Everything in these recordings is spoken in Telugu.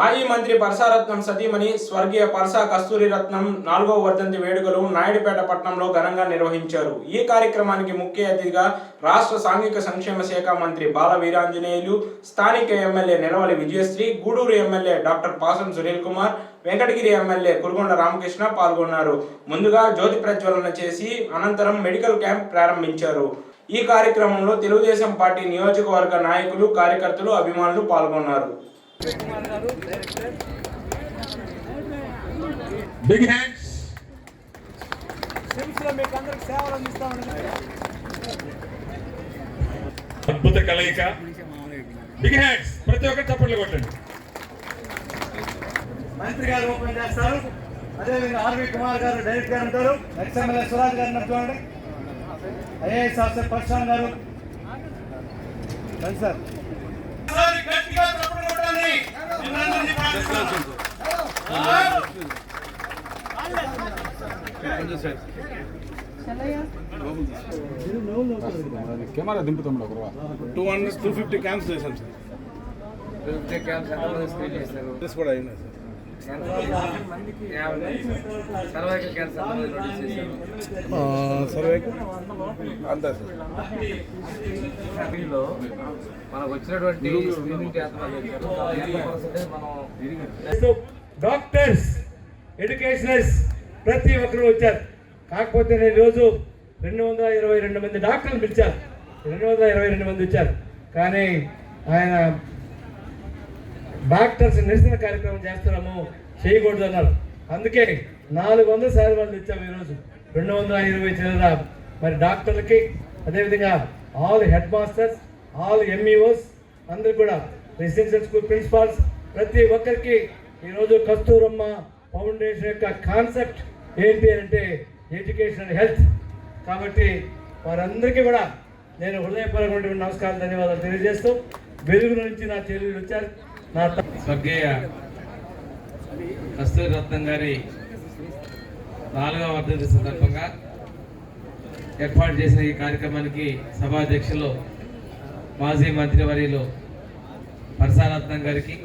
మాజీ మంత్రి పరసారత్నం సతీమణి స్వర్గీయ పరసా కస్తూరి రత్నం నాలుగవ వర్ధంతి వేడుకలు నాయుడుపేట పట్టణంలో ఘనంగా నిర్వహించారు. ఈ కార్యక్రమానికి ముఖ్య అతిథిగా రాష్ట్ర సాంఘిక సంక్షేమ శాఖ మంత్రి బాల వీరాంజనేయులు స్థానిక MLA Nelavala Vijayasree Gudur MLA doctor Pasam Sunil Kumar Venkatagiri MLA Kurugonda Ramakrishna పాల్గొన్నారు. ముందుగా జ్యోతి ప్రజ్వలన చేసి అనంతరం మెడికల్ క్యాంప్ ప్రారంభించారు. ఈ కార్యక్రమంలో తెలుగుదేశం పార్టీ నియోజకవర్గ నాయకులు కార్యకర్తలు అభిమానులు పాల్గొన్నారు. బిగ్ హ్యాండ్స్ అద్భుత కలయిక. బిగ్ హ్యాండ్స్ ప్రతి ఒక్కరు చప్పట్లు కొట్టండి. మంత్రి గారు ఓపెన్ చేస్తారు. అదేవిధంగా ఆర్వి కుమార్ గారు డైరెక్ట్ గారు ఉంటారు. ఎక్స్ఎమ్మెల్యే స్వరాజ్ గారు చూడండి. ఐఏఎస్ ఆఫీసర్ పరశురామ్ గారు. సార్. కెమెరా దింపుతాం ఒకరు two hundred two fifty camps చేశాం సార్ ఫిఫ్టీ క్యాంప్స్ ఎంతమంది స్క్రీన్ చేశారు దిస్ కూడా అయినాయి సార్ సర్వైకల్ క్యాన్సర్ దీనిలో మనకు వచ్చినటువంటి డాక్టర్స్ ఎడ్యుకేషనర్స్ ప్రతి ఒక్కరు వచ్చారు. కాకపోతే నేను రోజు రెండు వందల ఇరవై రెండు మంది డాక్టర్లు పిలిచారు రెండు వందల ఇరవై రెండు మంది వచ్చారు. కానీ ఆయన డాక్టర్స్ నిరసన కార్యక్రమం చేస్తున్నాము చేయకూడదు అన్నారు అందుకే నాలుగు వందల సార్లు ఇచ్చాము ఈరోజు. రెండు వందల ఇరవై చిల్లర. మరి డాక్టర్లకి అదేవిధంగా all head masters all MEOs అందరు కూడా రెసిడెన్షియల్ స్కూల్ ప్రిన్సిపాల్స్ ప్రతి ఒక్కరికి ఈరోజు కస్తూరమ్మ ఫౌండేషన్ యొక్క కాన్సెప్ట్ ఏంటి అంటే ఎడ్యుకేషన్ అండ్ హెల్త్. కాబట్టి వారందరికీ కూడా నేను హృదయపరమైనటువంటి నమస్కారం ధన్యవాదాలు తెలియజేస్తూ వెలుగు నుంచి నా చెల్లెలు వచ్చారు. స్వర్గీయ కస్తూరి రత్నం గారి నాలుగవ వర్ధంతి సందర్భంగా ఏర్పాటు చేసిన ఈ కార్యక్రమానికి సభాధ్యక్షులు మాజీ మంత్రివర్యులు పరసారత్నం గారికి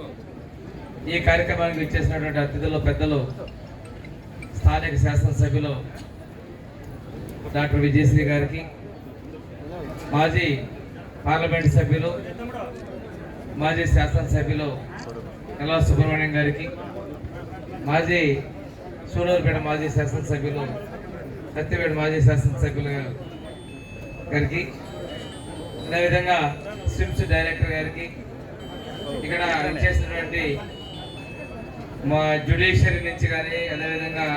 ఈ కార్యక్రమానికి ఇచ్చేసినటువంటి అతిథులు పెద్దలు స్థానిక శాసనసభ్యులు డాక్టర్ విజయశ్రీ గారికి మాజీ పార్లమెంట్ సభ్యులు మాజీ శాసనసభ్యులు కళా సుబ్రహ్మణ్యం గారికి మాజీ సూలూరుపేట మాజీ శాసనసభ్యులు సత్యపేట మాజీ శాసనసభ్యులు గారికి అదేవిధంగా స్విమ్స్ డైరెక్టర్ గారికి ఇక్కడ చేసినటువంటి మా జ్యుడిషియరీ నుంచి కానీ అదేవిధంగా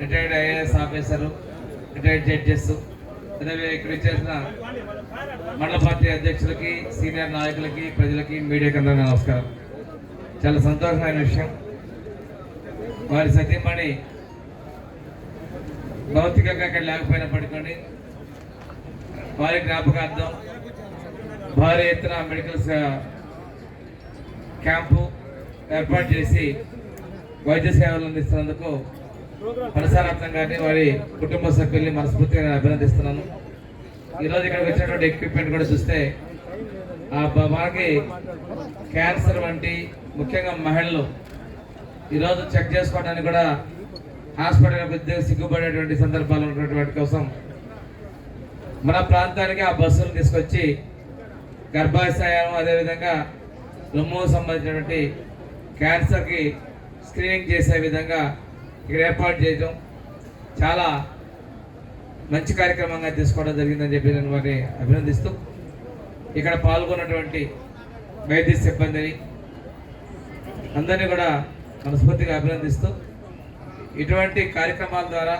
retired IAS officer retired judges అదేవిధంగా ఇక్కడ చేసిన మండల పార్టీ అధ్యక్షులకి సీనియర్ నాయకులకి ప్రజలకి మీడియాకి అందరికీ నమస్కారం. చాలా సంతోషమైన విషయం. వారి సతీమణి భౌతికంగా ఇక్కడ లేకపోయినప్పటికీ వారి జ్ఞాపకార్థం భారీ ఎత్తున మెడికల్ క్యాంపు ఏర్పాటు చేసి వైద్య సేవలు అందిస్తున్నందుకు పరిసరాత్మక గారిని వారి కుటుంబ సభ్యుల్ని మనస్ఫూర్తిగా నేను అభినందిస్తున్నాను ఈరోజు ఇక్కడికి వచ్చినటువంటి ఎక్విప్మెంట్ కూడా చూస్తే ఆ బ- మనకి క్యాన్సర్ వంటి ముఖ్యంగా మహిళలు ఈరోజు చెక్ చేసుకోవడానికి కూడా హాస్పిటల్ పెద్ద సిగ్గుపడేటువంటి సందర్భాలు ఉన్నటువంటి వాటి కోసం మన ప్రాంతానికి ఆ బస్సులు తీసుకొచ్చి గర్భాశయం అదేవిధంగా రొమ్ము సంబంధించినటువంటి క్యాన్సర్కి స్క్రీనింగ్ చేసే విధంగా ఇక్కడ ఏర్పాటు చేయడం చాలా మంచి కార్యక్రమంగా తీసుకోవడం జరిగిందని చెప్పి నేను వారిని అభినందిస్తూ ఇక్కడ పాల్గొన్నటువంటి వైద్య సిబ్బందిని అందరినీ కూడా మనస్ఫూర్తిగా అభినందిస్తూ ఇటువంటి కార్యక్రమాల ద్వారా